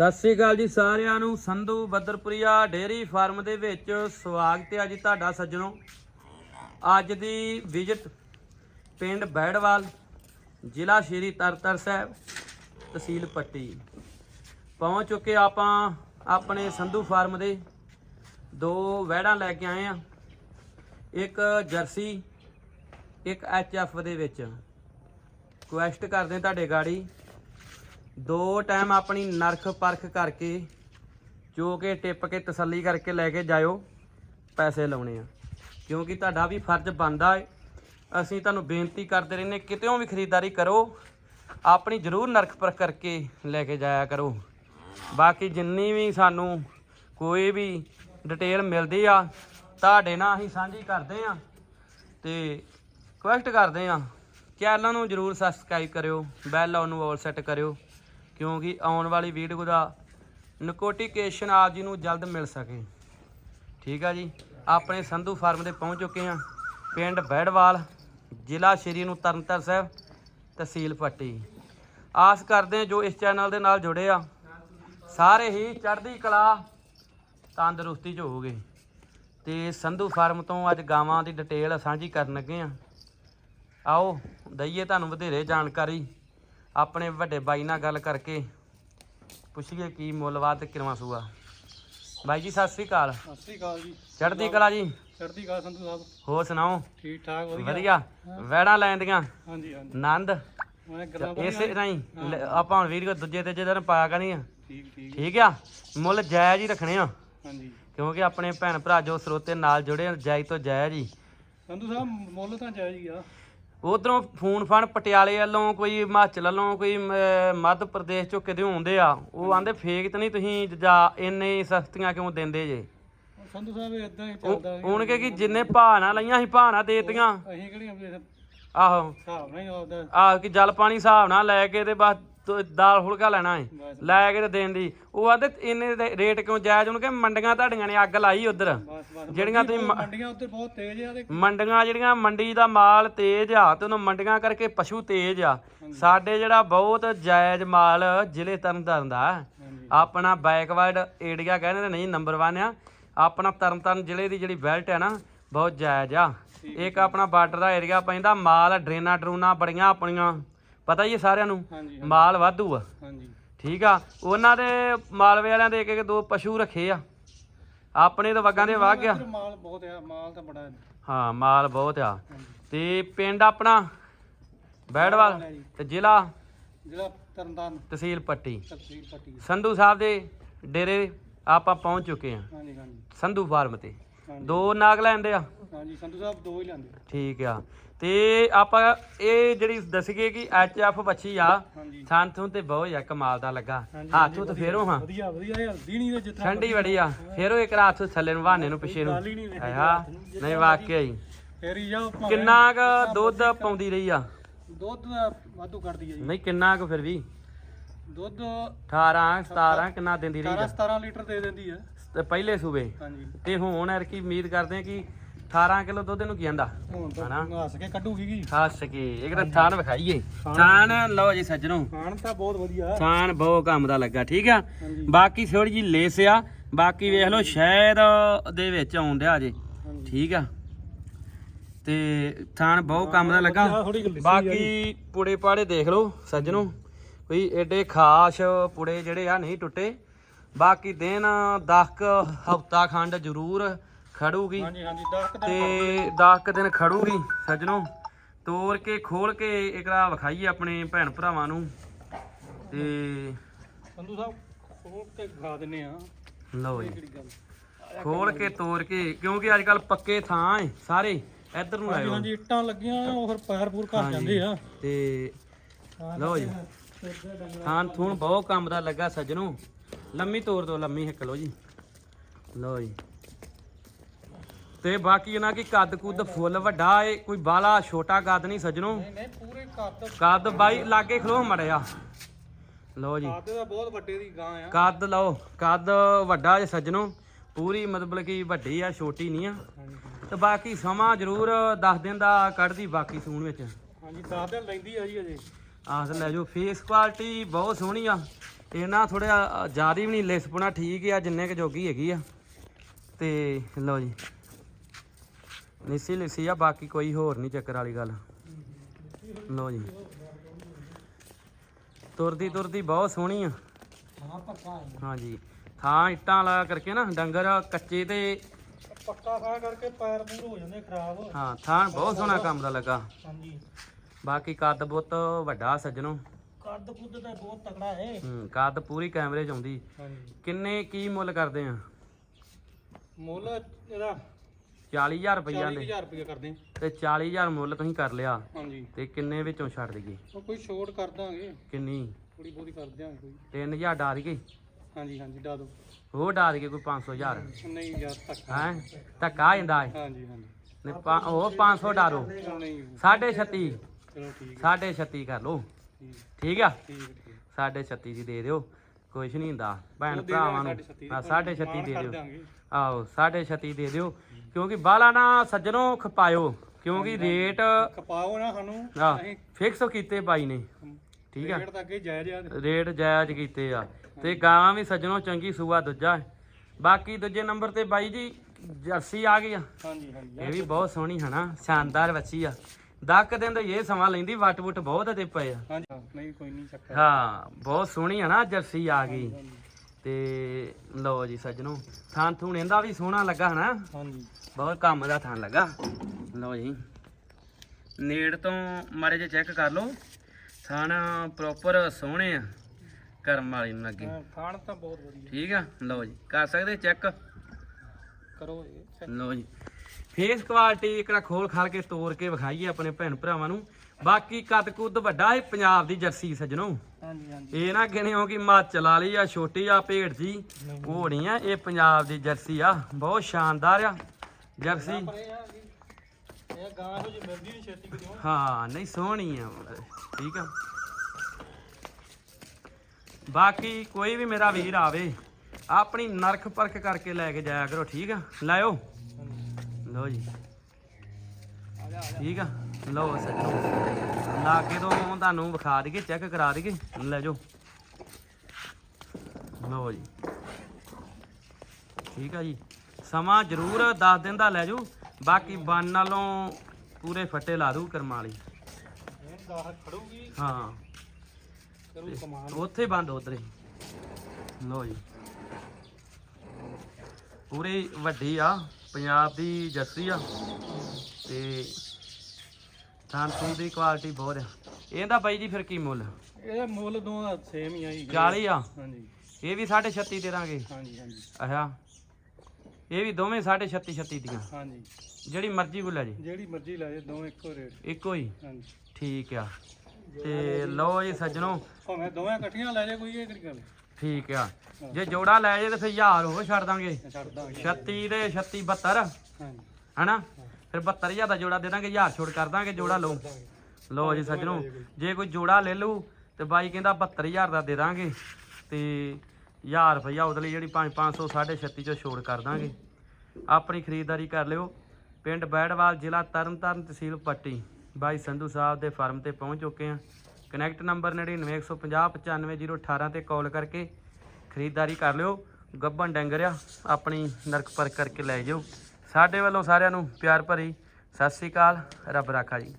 ਸਤਿ ਸ੍ਰੀ ਅਕਾਲ ਜੀ ਸਾਰਿਆਂ ਨੂੰ। ਸੰਧੂ ਬੱਦਰਪੁਰੀਆ ਡੇਅਰੀ ਫਾਰਮ ਦੇ ਵਿੱਚ ਸਵਾਗਤ ਹੈ ਜੀ ਤੁਹਾਡਾ ਸੱਜਣੋ। ਅੱਜ ਦੀ ਵਿਜ਼ਿਟ ਪਿੰਡ ਬੈੜਵਾਲ, ਜ਼ਿਲ੍ਹਾ ਸ਼੍ਰੀ ਤਰਤਰ ਸਾਹਿਬ, ਤਹਿਸੀਲ ਪੱਟੀ। ਪਹੁੰਚ ਚੁੱਕੇ ਆਪਾਂ ਆਪਣੇ ਸੰਧੂ ਫਾਰਮ ਦੇ। ਦੋ ਵਹਿੜਾਂ ਲੈ ਕੇ ਆਏ ਆ। ਇੱਕ ਜਰਸੀ, ਇੱਕ ਐਚਐਫ ਦੇ ਵਿੱਚ। ਕੁਐਸਟ ਕਰਦੇ ਤੁਹਾਡੇ ਗਾੜੀ। ਦੋ ਟਾਈਮ ਆਪਣੀ ਨਰਖ ਪਰਖ ਕਰਕੇ, ਜੋ ਕਿ ਟਿੱਪ ਕੇ ਤਸੱਲੀ ਕਰਕੇ ਲੈ ਕੇ ਜਾਇਓ, ਪੈਸੇ ਲਾਉਣੇ ਆ। ਕਿਉਂਕਿ ਤੁਹਾਡਾ ਵੀ ਫਰਜ਼ ਬਣਦਾ ਹੈ ਅਸੀਂ ਤੁਹਾਨੂੰ ਬੇਨਤੀ ਕਰਦੇ ਰਹਿੰਦੇ ਕਿਤੇੋਂ ਵੀ ਖਰੀਦਦਾਰੀ ਕਰੋ, ਆਪਣੀ ਜ਼ਰੂਰ ਨਰਖ ਪਰਖ ਕਰਕੇ ਲੈ ਕੇ ਜਾਇਆ ਕਰੋ। ਬਾਕੀ ਜਿੰਨੀ ਵੀ ਸਾਨੂੰ ਕੋਈ ਵੀ ਡਿਟੇਲ ਮਿਲਦੀ ਆ, ਤੁਹਾਡੇ ਨਾਲ ਅਸੀਂ ਸਾਂਝੀ ਕਰਦੇ ਆ ਤੇ ਰਿਕੁਐਸਟ ਕਰਦੇ ਆ ਚੈਨਲ ਨੂੰ ਜਰੂਰ ਸਬਸਕ੍ਰਾਈਬ ਕਰਿਓ, ਬੈਲ ਆਨ ਨੂੰ ਆਲ ਸੈੱਟ ਕਰਿਓ। ਕਿਉਂਕਿ ਆਉਣ ਵਾਲੀ ਵੀਡੀਓ ਦਾ ਨੋਟੀਫਿਕੇਸ਼ਨ ਆਪ ਜੀ ਨੂੰ ਜਲਦ ਮਿਲ ਸਕੇ। ਠੀਕ ਆ ਜੀ? ਆਪਣੇ ਸੰਧੂ ਫਾਰਮ ਤੇ ਪਹੁੰਚ ਚੁੱਕੇ ਆ ਪਿੰਡ ਬੈੜਵਾਲ ਜ਼ਿਲ੍ਹਾ ਸ਼੍ਰੀ ਨੂੰ ਤਰਨਤਾਰਨ ਸਾਹਿਬ, ਤਹਿਸੀਲ ਪੱਟੀ। ਆਸ ਕਰਦੇ ਹਾਂ ਜੋ ਇਸ ਚੈਨਲ ਦੇ ਨਾਲ ਜੁੜੇ ਆ, ਸਾਰੇ ਹੀ ਚੜ੍ਹਦੀ ਕਲਾ, ਤੰਦਰੁਸਤੀ ਚ ਹੋਵੋਗੇ। ਤੇ ਸੰਧੂ ਫਾਰਮ ਤੋਂ ਅੱਜ ਗਾਵਾਂ ਦੀ ਡਿਟੇਲ ਸਾਂਝੀ ਕਰਨ ਲੱਗੇ ਆ ਆਓ, ਦਈਏ ਤੁਹਾਨੂੰ ਵਧੇਰੇ ਜਾਣਕਾਰੀ। ਆਪਣੇ ਵੱਡੇ ਬਾਈ ਨਾਲ ਗੱਲ ਕਰਕੇ ਪੁੱਛੀਏ ਕੀ ਮੁੱਲਵਾਦ ਤੇ ਕਿਰਮਾ ਸੂਆ। ਬਾਈ ਜੀ ਸਤਿ ਸ੍ਰੀ ਅਕਾਲ। ਸਤਿ ਸ੍ਰੀ ਅਕਾਲ ਜੀ। ਚੜ੍ਹਦੀ ਕਲਾ ਜੀ। ਚੜ੍ਹਦੀ ਕਲਾ ਸੰਧੂ ਸਾਹਿਬ। ਹੋਰ ਸੁਣਾਓ? ਠੀਕ ਠਾਕ ਵਧੀਆ। ਵੈੜਾਂ ਲੈਣ ਦੀਆਂ। ਹਾਂਜੀ ਹਾਂਜੀ। ਆਨੰਦ ਇਸੇ ਆਪਾਂ ਹੁਣ ਵੀਡੀਓ ਦੂਜੇ ਤੀਜੇ ਦਿਨ ਪਾਇਆ ਕਰਨੀ ਆ। ਠੀਕ ਠੀਕ। ਠੀਕ ਆ? ਮੁੱਲ ਜਾਇਜ਼ ਹੀ ਰੱਖਣੇ ਆ। ਹਾਂਜੀ। ਕਿਉਂਕਿ ਆਪਣੇ ਭੈਣ ਭਰਾ ਜੋ ਸਰੋਤੇ ਨਾਲ ਜੁੜੇ ਆ ਜਾਇਜ਼ ਤੋਂ ਜਾਇਜ਼ ਹੀ। ਸੰਧੂ ਸਾਹਿਬ ਮੁੱਲ ਤਾਂ ਜਾਇਜ਼ ਹੀ ਆ। ਉਧਰੋਂ ਫੋਨ ਫਾਨ ਪਟਿਆਲੇ ਵੱਲੋਂ ਕੋਈ ਹਿਮਾਚਲ ਵੱਲੋਂ ਕੋਈ ਮੱਧ ਪ੍ਰਦੇਸ਼ ਚੋਂ ਕਿਤੇ ਆਉਂਦੇ ਆ ਉਹ ਆਂਦੇ ਫੇਕ ਤਾਂ ਨਹੀਂ ਤੁਸੀਂ ਜਾਂ ਇੰਨੇ ਸਸਤੀਆਂ ਕਿਉਂ ਦਿੰਦੇ ਜੇ? ਸੰਧੂ ਸਾਹਿਬ ਇਦਾਂ ਹੀ ਚੱਲਦਾ ਕਿਹਾ ਕਿ ਜਿੰਨੇ ਨਾਲ ਲਈਆਂ ਸੀ ਨਾਲ ਦੇਤੀਆਂ। ਅਸੀਂ ਕਿਹੜੀਆਂ ਆਹੋ। ਹਿਸਾਬ ਨਾਲ ਹੀ ਆਉਂਦਾ ਆਹ ਕਿ ਜਲ ਪਾਣੀ ਹਿਸਾਬ ਨਾਲ ਲੈ ਕੇ ਤੇ ਬਸ ਦ- ਦਾਲ ਫੁਲਕਾ ਲੈਣਾ ਹੈ ਬਸ ਲੈ ਕੇ ਤੇ ਦੇਣ ਦੀ। ਉਹ ਆਂਦੇ ਇੰਨੇ ਦੇ ਰੇਟ ਕਿਉਂ ਜਾਇਜ਼? ਉਹਨੂੰ ਕਿ ਮੰਡੀਆਂ ਤੁਹਾਡੀਆਂ ਨੇ ਅੱਗ ਲਾਈ ਉਧਰ। ਜਿਹੜੀਆਂ ਤੁਸੀਂ ਮੰਡੀਆਂ ਉੱਤੇ ਬਹੁਤ ਤੇਜ਼ ਆ ਤੇ ਮੰਡੀਆਂ ਜਿਹੜੀਆਂ ਮੰਡੀ ਦਾ ਮਾਲ ਤੇਜ਼ ਆ ਤੇ ਉਹਨਾਂ ਮੰਡੀਆਂ ਕਰਕੇ ਪਸ਼ੂ ਤੇਜ਼ ਆ। ਸਾਡੇ ਜਿਹੜਾ ਬਹੁਤ ਜਾਇਜ਼ ਮਾਲ ਜ਼ਿਲ੍ਹੇ ਤਰਨਤਾਰਨ ਦਾ। ਆਪਣਾ ਬੈਕਵਰਡ ਏਰੀਆ ਕਹਿੰਦੇ ਨੇ ਨਹੀਂ ਨੰਬਰ 1 ਆ। ਆਪਣਾ ਤਰਨਤਾਰਨ ਜ਼ਿਲ੍ਹੇ ਦੀ ਜਿਹੜੀ ਬੈਲਟ ਹੈ ਨਾ ਬਹੁਤ ਜਾਇਜ਼ ਆ। ਇੱਕ ਆਪਣਾ ਬਾਰਡਰ ਦਾ ਏਰੀਆ ਪੈਂਦਾ ਮਾਲ ਡਰੇਨਾ ਡਰੂਨਾ ਬੜੀਆਂ ਆਪਣੀਆਂ। ਪਤਾ ਹੀ ਹੈ ਸਾਰਿਆਂ ਨੂੰ? ਹਾਂਜੀ ਮਾਲ ਵਾਧੂ ਆ। ਹਾਂਜੀ। ਠੀਕ ਆ? ਉਹਨਾਂ ਦੇ ਮਾਲਵੇ ਵਾਲਿਆਂ ਦੇ ਇੱਕ ਇੱਕ ਦੋ ਪਸ਼ੂ ਰੱਖੇ ਆ। ਆਪਣੇ ਤਾਂ ਵਗਾਂ ਦੇ ਵਾਹ ਗਿਆ ਮਾਲ ਬਹੁਤ ਆ ਮਾਲ ਤਾਂ ਬੜਾ ਹੈ। ਮਾਲ ਬਹੁਤ ਆ। ਤੇ ਪਿੰਡ ਆਪਣਾ ਬੈੜਵਾਲ ਤੇ ਜ਼ਿਲ੍ਹਾ ਜਿਹੜਾ ਤਰਨਤਾਰਨ। ਤਹਿਸੀਲ ਪੱਟੀ। ਸੰਧੂ ਸਾਹਿਬ ਦੇ ਡੇਰੇ ਆਪਾਂ ਪਹੁੰਚ ਚੁੱਕੇ ਆ। ਹਾਂਜੀ ਹਾਂਜੀ। ਸੰਧੂ ਫਾਰਮ ਤੇ। ਦੋ ਨਾਗ ਲੈਂਦੇ ਆ। ਹਾਂਜੀ ਸੰਧੂ ਸਾਹਿਬ ਦੋ ਹੀ ਲੈਂਦੇ। ਠੀਕ ਆ। ਤੇ ਆਪਾਂ ਇਹ ਜਿਹੜੀ ਦੱਸੀਏ ਕਿ ਐਚ ਐਫ ਬੱਚੀ ਆ ਹਾਂਜੀ। ਤੇ ਬਹੁਤ ਆ ਕਮਾਲ ਦਾ ਲੱਗਾ। ਹਾਂਜੀ, ਹੱਥੋਂ ਤੇ ਫੇਰੋ ਹਾਂ। ਵਧੀਆ ਵਧੀਆ ਯਾਰ ਦੀਣੀ ਦੇ ਜਿੱਥਾ ਠੰਡੀ ਬੜੀ ਆ। ਫੇਰੋ ਇੱਕ ਰਾਤ ਥੱਲੇ ਨੂੰ ਬਹਾਨੇ ਨੂੰ ਪਿੱਛੇ ਨੂੰ। ਗੱਲ ਹੀ ਨਹੀਂ ਵੇਖੀ ਹਾਂ ਨਹੀਂ ਵਾਕਿਆ ਹੀ। ਫੇਰੀ ਭਾਵੇਂ। ਕਿੰਨਾ ਕੁ ਦੁੱਧ ਪਾਉਂਦੀ ਰਹੀ ਆ? ਦੁੱਧ ਦਾ ਵਾਧੂ ਕੱਢਦੀ ਹੈ ਜੀ। ਨਹੀਂ ਕਿੰਨਾ ਕੁ ਫਿਰ ਵੀ? ਦੁੱਧ 18 17 ਕਿੰਨਾ ਦਿੰਦੀ ਰਹੀ 18 ਆ 17 ਲੀਟਰ ਦੇ ਦਿੰਦੀ ਹੈ ਤੇ ਪਹਿਲੇ ਸੂਬੇ। ਹਾਂਜੀ। ਤੇ ਹੁਣ ਐਰ ਕੀ ਉਮੀਦ ਕਰਦੇ ਆ ਕਿ 18 ਕਿਲੋ ਦੁੱਧ ਇਹਨੂੰ ਕੀ ਆਂਦਾ? ਹੁਣ ਹਨਾ? ਤਾਂ ਹੱਸ ਕੇ ਕੱਢੂਗੀ ਕੀ? ਖਾਸ ਸਕੇ ਇੱਕ ਤਾਂ ਥਾਨ ਵਿਖਾਈਏ। ਥਾਨ ਲਓ ਜੀ ਸੱਜਣੋ। ਖਾਣ ਤਾਂ ਬਹੁਤ ਵਧੀਆ। ਥਾਨ ਬਹੁਤ ਕੰਮ ਦਾ ਲੱਗਾ ਠੀਕ ਆ? ਹਾਂਜੀ। ਬਾਕੀ ਥੋੜੀ ਜੀ ਲੇਸ ਆ ਬਾਕੀ ਵੇਖ ਲਓ ਸ਼ਾਇਦ ਦੇ ਵਿੱਚ ਆਉਣ ਡਿਆ ਜੇ ਹਾਂਜੀ। ਠੀਕ ਆ? ਤੇ ਥਾਨ ਬਹੁਤ ਕੰਮ ਦਾ ਲੱਗਾ। ਬਾਕੀ ਪੁੜੇ ਪਾੜੇ ਦੇਖ ਲਓ ਸੱਜਣੋ। ਕੋਈ ਏਡੇ ਖਾਸ ਪੁੜੇ ਜਿਹੜੇ ਆ ਨਹੀਂ ਟੁੱਟੇ। ਬਾਕੀ ਦਿਨ 10 ਹਫਤਾ ਖੰਡ ਜ਼ਰੂਰ ਖੜੂਗੀ। ਹਾਂਜੀ ਹਾਂਜੀ 10 ਦਾ ਤੇ 10 ਦਿਨ ਖੜੂਗੀ ਸੱਜਣੋ। ਤੋੜ ਕੇ ਖੋਲ ਕੇ ਇਕਰਾ ਵਿਖਾਈਏ ਆਪਣੇ ਭੈਣ ਭਰਾਵਾਂ ਨੂੰ। ਤੇ ਸੰਧੂ ਸਾਹਿਬ ਖੋਲ ਕੇ ਖਾ ਦਿੰਨੇ ਆ। ਲਓ ਜੀ। ਖੋਲ ਕੇ ਤੋੜ ਕੇ ਕਿਉਂਕਿ ਅੱਜ ਕੱਲ ਪੱਕੇ ਥਾਂ ਏ ਸਾਰੇ ਇੱਧਰ ਨੂੰ ਆਇਓ ਹਾਂਜੀ ਇੱਟਾਂ ਲੱਗੀਆਂ ਉਹ ਫਿਰ ਪੈਰ ਪੂਰ ਘਰ ਜਾਂਦੇ ਆ। ਤੇ ਲਓ ਜੀ। ਥਾਂ ਥੂਣ ਬਹੁਤ ਕੰਮ ਦਾ ਲੱਗਾ ਸੱਜਣੋ। ਲੰਮੀ ਤੋੜ ਦੋ ਲੰਮੀ ਹਿੱਕ ਲਓ ਜੀ। ਲਓ ਜੀ। ਤੇ ਬਾਕੀ ਇਹਨਾਂ ਕੀ ਕੱਦ ਕੁੱਦ ਫੁੱਲ ਵੱਡਾ ਏ ਕੋਈ ਬਾਲਾ ਛੋਟਾ ਕੱਦ ਨਹੀਂ ਸੱਜਣੋ। ਨਹੀਂ ਨਹੀਂ ਪੂਰੇ ਕੱਦ। ਕੱਦ ਬਾਈ ਲਾਗੇ ਖਲੋ ਮੜਿਆ ਲਓ ਜੀ। ਕੱਦ ਦਾ ਬਹੁਤ ਵੱਡੇ ਦੀ ਗਾਂ ਆ। ਕੱਦ ਲਓ ਕੱਦ ਵੱਡਾ ਜੇ ਸੱਜਣੋ। ਪੂਰੀ ਮਤਲਬ ਕਿ ਵੱਡੀ ਆ ਛੋਟੀ ਨਹੀਂ ਆ। ਤੇ ਬਾਕੀ ਸਮਾਂ ਜ਼ਰੂਰ 10 ਦਿਨ ਦਾ ਕੱਢਦੀ ਬਾਕੀ ਸੂਣ ਵਿੱਚ। ਹਾਂਜੀ 10 ਦਿਨ ਲੈਂਦੀ ਆ ਜੀ ਅਜੇ। ਆਹ ਲੈ ਜਾਓ ਫੇਸ ਕੁਆਲਿਟੀ ਬਹੁਤ ਸੋਹਣੀ ਆ। ਇਹਨਾਂ ਥੋੜਾ ਜ਼ਿਆਦਾ ਵੀ ਨਹੀਂ ਲਿਸਪਣਾ ਠੀਕ ਆ ਜਿੰਨੇ ਕ ਜੋਗੀ ਹੈਗੀ ਆ। ਤੇ ਲਓ ਜੀ। ਲਿੱਸੀ ਲਿੱਸੀ ਆ ਬਾਕੀ ਕੋਈ ਹੋਰ ਨਹੀਂ ਚੱਕਰ ਵਾਲੀ ਗੱਲ। ਲਓ ਜੀ। ਤੁਰਦੀ ਤੁਰਦੀ ਬਹੁਤ ਸੋਹਣੀ ਆ। ਹਾਂ ਪੱਕਾ ਹੈ। ਹਾਂਜੀ ਥਾਂ ਇੱਟਾਂ ਵਾਲਾ ਕਰਕੇ ਨਾ ਡੰਗਰ ਕੱਚੇ ਤੇ ਪੱਕਾ ਖਾ ਕਰਕੇ ਪੈਰ ਪੂਰ ਹੋ ਜਾਂਦੇ ਖਰਾਬ। ਹਾਂ ਥਾਂ ਬਹੁਤ ਸੋਹਣਾ ਕੰਮ ਦਾ ਲੱਗਾ। ਹਾਂਜੀ। ਬਾਕੀ ਕੱਦ ਬੁੱਤ ਵੱਡਾ ਸੱਜਣੋ। ਕੱਦ ਕੁੱਦ ਤਾਂ ਬਹੁਤ ਤਕੜਾ ਹੈ। ਹੂੰ ਕੱਦ ਪੂਰੀ ਕੈਮਰੇ 'ਚ ਆਉਂਦੀ। ਹਾਂਜੀ। ਕਿੰਨੇ ਕੀ ਮੁੱਲ ਕਰਦੇ ਆ? ਮੁੱਲ ਇਹਦਾ 40000 ਰੁਪਈਆ ਦੇ 40000 ਰੁਪਏ ਕਰਦੇ ਤੇ 40000 ਮੁੱਲ ਤੁਸੀਂ ਕਰ ਲਿਆ। ਹਾਂਜੀ। ਤੇ ਕਿੰਨੇ ਵਿੱਚੋਂ ਛੱਡ ਦਈਏ? ਉਹ ਕੋਈ ਛੋਟ ਕਰ ਦਾਂਗੇ। ਕਿੰਨੀ? ਥੋੜੀ ਬਹੁਤੀ ਕਰ ਦਿਆਂਗੇ ਕੋਈ। 3000 ਡਾਰ ਕੇ ਹਾਂਜੀ ਹਾਂਜੀ ਡਾ ਦੋ ਹੋਰ ਡਾਰ ਕੇ ਕੋਈ 500000 ਨਹੀਂ ਯਾਰ ਧੱਕਾ। ਹੈ? ਧੱਕਾ ਜਾਂਦਾ ਹੈ ਹਾਂਜੀ ਹਾਂਜੀ। ਨੇ ਪਾ- ਉਹ 500 ਡਾਰੋ ਉਹ ਨਹੀਂ ਸਾਢੇ 36 ਚਲੋ ਠੀਕ ਹੈ ਸਾਢੇ 36 ਕਰ ਲਓ। ਠੀਕ। ਠੀਕ ਆ? ਠੀਕ ਠੀਕ। ਹੈ। ਸਾਢੇ 36 ਦੀ ਦੇ ਦਿਓ। ਕੁਛ ਨਹੀਂ ਹੁੰਦਾ। ਭੈਣ ਭਰਾਵਾਂ ਨੂੰ। ਹਾਂ ਦੀ, ਸਾਢੇ 36 ਮਾਣ ਦੇ ਦਿਓ। ਸਾਢੇ 36 ਦੇ ਦਿਓ। ਕਿਉਂਕਿ ਬਾਲਾ ਨਾ ਸੱਜਣੋ ਖਪਾਇਓ। ਕਿਉਂਕਿ ਰੇਟ ਕਪਾਓ ਨਾ ਸਾਨੂੰ। ਅਸੀਂ ਫਿਕਸ ਕੀਤੇ ਬਾਈ ਨੇ। ਠੀਕ ਆ। ਰੇਟ ਤਾਂ ਅੱਗੇ ਜਾਇਜ਼ ਆ। ਰੇਟ ਜਾਇਜ਼ ਕੀਤੇ ਆ। ਤੇ ਗਾਂ ਵੀ ਸੱਜਣੋ ਚੰਗੀ ਸੂਆ ਦੂਜਾ। ਬਾਕੀ ਦੂਜੇ ਨੰਬਰ ਤੇ ਬਾਈ ਜੀ ਜਰਸੀ ਆ ਗਈ ਆ। ਹਾਂਜੀ ਹਾਂਜੀ। ਇਹ ਵੀ ਬਹੁਤ ਸੋਹਣੀ ਹਨਾ ਸ਼ਾਨਦਾਰ ਵੱਛੀ ਆ। ਦੱਕ ਦਿਨ ਤਾਂ ਇਹ ਸਮਾਂ ਲੈਂਦੀ ਵੱਟ ਵੁੱਟ ਬਹੁਤ ਤੇ ਪਏ ਆ। ਹਾਂਜੀ ਹਾਂ, ਨਹੀਂ ਕੋਈ ਨਹੀਂ ਚੱਕਰ। ਹਾਂ ਬਹੁਤ ਸੋਹਣੀ ਆ ਨਾ ਜਰਸੀ ਆ ਗਈ। ਤੇ ਲਓ ਜੀ ਸੱਜਣੋ ਥਾਂ ਥੂਣ ਇਹਦਾ ਵੀ ਸੋਹਣਾ ਲੱਗਾ ਹਨਾ? ਹਾਂਜੀ। ਬਹੁਤ ਕੰਮ ਦਾ ਥਾਂ ਲੱਗਾ। ਲਓ ਜੀ ਨੇੜ ਤੋਂ ਮਾਰੇ ਜੇ ਚੈੱਕ ਕਰ ਲਓ ਥਾਣ ਪ੍ਰੋਪਰ ਸੋਹਣੇ ਆ ਕਰਮ ਵਾਲੀ ਨੂੰ ਲੱਗੇ ਖਾਣ ਤਾਂ ਬਹੁਤ ਵਧੀਆ। ਠੀਕ ਆ? ਲਓ ਜੀ ਕਰ ਸਕਦੇ ਚੈੱਕ ਕਰੋ check। ਲਓ ਜੀ ਫੇਸ ਕੁਆਲਿਟੀ ਇਕੜਾ ਖੋਲ ਖਾਲ ਕੇ ਤੋੜ ਕੇ ਵਿਖਾਈਏ ਆਪਣੇ ਭੈਣ ਭਰਾਵਾਂ ਨੂੰ। ਬਾਕੀ ਕੱਦ ਕੁੱਦ ਵੱਡਾ ਹੈ ਪੰਜਾਬ ਦੀ ਜਰਸੀ ਸੱਜਣੋ। ਹਾਂਜੀ ਹਾਂਜੀ। ਇਹ ਨਾ ਗਿਣਿਓ ਕਿ ਹਿਮਾਚਲ ਵਾਲੀ ਆ ਛੋਟੀ ਆ ਭੇਡ ਜੀ। ਉਹ ਨਹੀਂ ਆ ਇਹ ਪੰਜਾਬ ਦੀ ਜਰਸੀ ਆ। ਬਹੁਤ ਸ਼ਾਨਦਾਰ ਆ ਜਰਸੀ। ਪਰ ਇਹ ਆ ਕਿ ਇਹ ਗਾਂ ਇਹੋ ਜਿਹੀ ਮਿਲਦੀ ਨਹੀਂ ਛੇਤੀ ਕਿਉਂ? ਹਾਂ ਨਹੀਂ ਸੋਹਣੀ ਆ ਠੀਕ ਆ। ਬਾਕੀ ਕੋਈ ਵੀ ਮੇਰਾ ਵੀਰ ਆਵੇ ਆਪਣੀ ਨਰਖ ਪਰਖ ਕਰਕੇ ਲੈ ਕੇ ਜਾਇਆ ਕਰੋ ਠੀਕ ਆ? ਲਾਇਓ ਲਓ ਜੀ। ਠੀਕ ਆ। ਲਓ ਸੱਜਣੋ। ਲਾਗੇ ਤੋਂ ਤੁਹਾਨੂੰ ਵਿਖਾ ਦਈਏ ਚੈੱਕ ਕਰਾ ਦਈਏ। ਲੈ ਜਾਓ। ਲਓ ਜੀ। ਠੀਕ ਆ ਜੀ। ਸਮਾਂ ਜ਼ਰੂਰ 10 ਦਿਨ ਦਾ ਲੈ ਜਾਓ। ਬਾਕੀ ਬੰਨ ਨਾਲੋਂ ਪੂਰੇ ਫੱਟੇ ਲਾ ਦੂ ਕਰਮਾਂ ਵਾਲੀ। ਇਹ ਗਾਹ ਖੜੂਗੀ। ਹਾਂ। ਕਰੂ ਕਮਾਲ। ਉੱਥੇ ਬੰਦ ਉਧਰੇ ਲੋ ਜੀ। ਪੂਰੀ ਵੱਡੀ ਆ ਪੰਜਾਬ ਦੀ ਜਰਸੀ ਆ। ਤੇ ਥਾਂਸੂ ਦੀ ਕੁਆਲਿਟੀ ਬਹੁਤ ਆ। ਇਹਦਾ ਬਾਈ ਜੀ ਫਿਰ ਕੀ ਮੁੱਲ? ਇਹਦਾ ਮੁੱਲ ਦੋਵਾਂ ਦਾ ਸੇਮ ਹੀ ਆ ਜੀ। 40 ਆ? ਹਾਂਜੀ। ਇਹ ਵੀ 36.5 ਦੇ ਦਾਂਗੇ ਹਾਂਜੀ ਹਾਂਜੀ। ਅੱਛਾ। ਇਹ ਵੀ ਦੋਵੇਂ 36 36 ਦੀਆਂ। ਹਾਂਜੀ। ਜਿਹੜੀ ਮਰਜ਼ੀ ਕੋ ਲੈ ਜੀ। ਜਿਹੜੀ ਮਰਜ਼ੀ ਲੈ ਜੇ ਦੋਵੇਂ ਇੱਕੋ ਰੇਟ ਇੱਕੋ ਹੀ? ਹਾਂਜੀ। ਠੀਕ ਆ। ਤੇ ਲਓ ਜੀ ਸੱਜਣੋ। ਭਾਵੇਂ ਦੋਵੇਂ ਇਕੱਠੀਆਂ ਲੈ ਜੇ ਕੋਈ ਇਹ ਕਿਹੜੀ ਗੱਲ ਠੀਕ ਆ। ਜੇ ਜੋੜਾ ਲੈ ਜੇ ਤੇ ਫਿਰ ਹਜ਼ਾਰ ਉਹ ਛੱਡ ਦਾਂਗੇ। ਛੱਡ ਦਾਂਗੇ। 36 ਦੇ 36 72 ਹਾਂਜੀ। ਹਨਾ? ਫਿਰ 72000 ਦਾ ਜੋੜਾ ਦੇ ਦਾਂਗੇ 1000 ਛੋੜ ਕਰ ਦਾਂਗੇ ਜੋੜਾ, ਲਓ। ਲਓ ਜੀ ਸੱਜਣੋ, ਜੇ ਕੋਈ ਜੋੜਾ ਲੈ ਲੂ ਤੇ ਬਾਈ ਕਹਿੰਦਾ 72000 ਦਾ ਦੇ ਦਾਂਗੇ, ਤੇ 1000 ਰੁਪਇਆ ਉਹਦੇ ਲਈ ਜਿਹੜੀ 5 500 36 ਚੋਂ ਛੋੜ ਕਰ ਦਾਂਗੇ। ਆਪਣੀ ਖਰੀਦਦਾਰੀ ਕਰ ਲਿਓ। ਪਿੰਡ ਬੈੜਵਾਲ, ਜ਼ਿਲ੍ਹਾ ਤਰਨਤਾਰਨ, ਤਹਿਸੀਲ ਪੱਟੀ। ਬਾਈ ਸੰਧੂ ਸਾਹਿਬ ਦੇ ਫਾਰਮ ਤੇ ਪਹੁੰਚ ਚੁੱਕੇ ਆ ਕਨੈਕਟ ਨੰਬਰ 9915 95018 ਤੇ ਕਾਲ ਕਰਕੇ ਖਰੀਦਦਾਰੀ ਕਰ ਲਿਓ। ਗੱਬਨ ਡੰਗਰ ਆ ਆਪਣੀ ਨਰਕ ਪਰ ਕਰਕੇ ਲੈ ਜਾਓ ਸਾਡੇ ਵੱਲੋਂ ਸਾਰਿਆਂ ਨੂੰ ਪਿਆਰ ਭਰੀ ਸਤਿ ਸ੍ਰੀ ਅਕਾਲ ਰੱਬ ਰਾਖਾ ਜੀ।